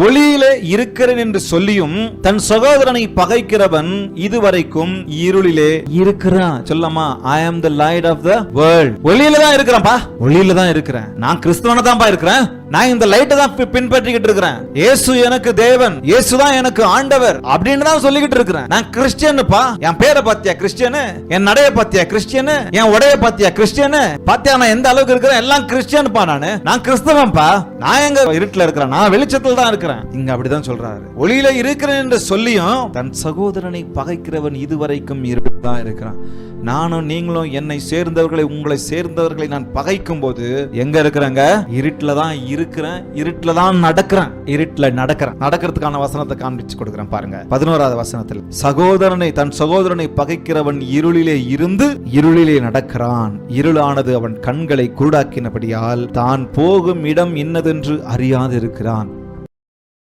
ஒளியிலே இருக்கிறேன் என்று சொல்லியும் தன் சகோதரனை பகைக்கிறவன் இதுவரைக்கும் இருளிலே இருக்கிறான். சொல்லமா I am the light of the world ஒளியில தான் இருக்கிறேன்ப்பா. ஒளியில தான் இருக்கிறேன். நான் கிறிஸ்துவனதான்பா இருக்கிறேன். நான் இந்த லைட்டை தான் பின்பற்றிக்கிட்டு இருக்கிறேன். இயேசு எனக்கு தேவன். இயேசு தான் எனக்கு ஆண்டவர் அப்படின்னு தான் சொல்லிக்கிட்டு இருக்கிறேன். நான் கிறிஸ்டியனுப்பா என் பேரை பாத்தியா கிறிஸ்டியனு? என் நடைய பாத்தியா கிறிஸ்டியனு? என் உடைய பாத்தியா கிறிஸ்டியனு? பாத்தியா நான் எந்த அளவுக்கு இருக்கிறேன்? எல்லாம் கிறிஸ்டியனுப்பா நானு. நான் கிறிஸ்தவன்ப்பா நான் எங்க இருட்டுல இருக்கிறேன். நான் வெளிச்சத்துல தான் இருக்கிறேன். இங்க அப்படிதான் சொல்றாரு. ஒளியில இருக்கிறேன் என்று சொல்லியும் தன் சகோதரனை பகைக்கிறவன் இதுவரைக்கும் இருட்டில் இருக்கிறான். நானும் நீங்களும் என்னை சேர்ந்தவர்களை உங்களை சேர்ந்தவர்களை நான் பகைக்கும் போது எங்க இருக்கிறாங்க? இருட்டுல தான் இருக்கிறேன் இருட்டில் தான் நடக்கிறேன். இருட்டில் நடக்கிறேன். நடக்கிறதுக்கான வசனத்தை காண்பிச்சு கொடுக்குறேன் பாருங்க. பதினோராவது வசனத்தில் சகோதரனை தன் சகோதரனை பகைக்கிறவன் இருளிலே இருந்து இருளிலே நடக்கிறான். இருளானது அவன் கண்களை குருடாக்கினபடியால் தான் போகும் இடம் இன்னதென்று அறியாது இருக்கிறான்